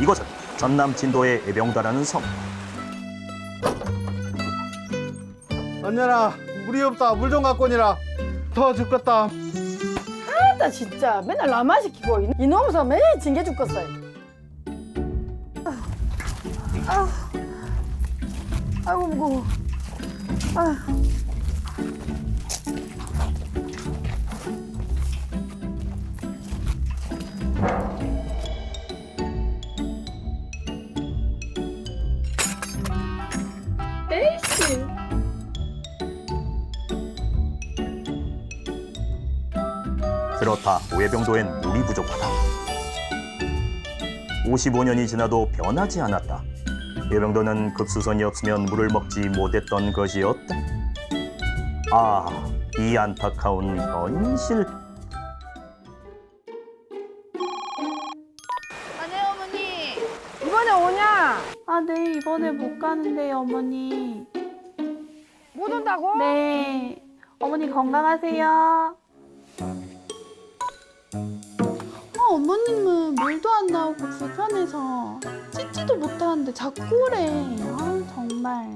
이곳은 전남 진도의 애병다라는 섬. 언니라 물이 없다 물 좀 갖고 오니라 더워 죽겠다 나 진짜 맨날 나만 시키고 이- 이놈서 매일 징계 죽겠어. 아휴, 아이고 무거워. 아휴. 그렇다 오해병도엔 물이 부족하다. 55년이 지나도 변하지 않았다. 예병도는 급수선이 없으면 물을 먹지 못했던 것이었다. 아, 이 안타까운 현실. 아네 어머니 이번에 오냐? 아 네 이번에 못 가는데요 어머니 못 온다고? 네 어머니 건강하세요 어머님은 물도 안 나오고 불편해서 씻지도 못하는데 자꾸 그래. 아 정말.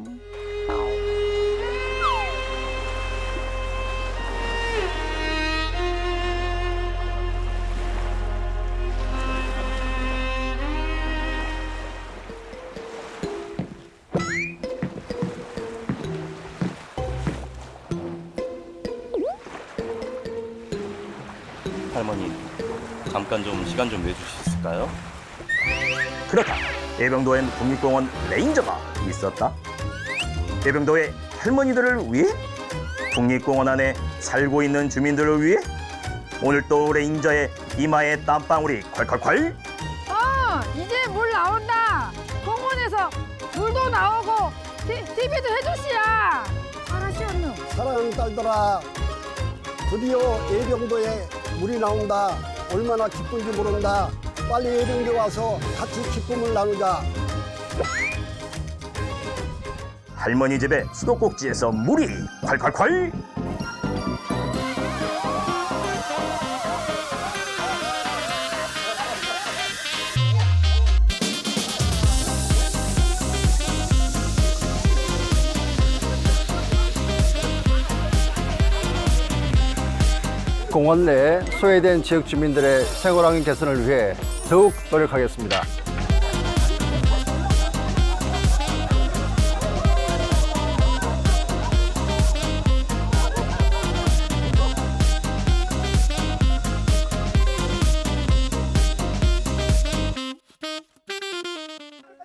할머니 잠깐 좀 시간 좀 내주실 수 있을까요? 그렇다. 예병도엔 국립공원 레인저가 있었다. 예병도의 할머니들을 위해 국립공원 안에 살고 있는 주민들을 위해 오늘 또 레인저의 이마에 땀방울이 콸콸콸 어, 이제 물 나온다. 공원에서 물도 나오고 티, TV도 해주시야. 알았시었누. 사랑하는 딸들아 드디어 예병도에 물이 나온다 얼마나 기쁜지 모른다. 빨리 예병도 와서 같이 기쁨을 나누자. 할머니 집에 수도꼭지에서 물이 콸콸콸 공원 내 소외된 지역 주민들의 생활 환경 개선을 위해 더욱 노력하겠습니다.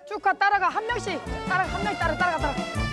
쭉 가 따라가 한 명씩 따라가 한명 따라 따라가 따라가.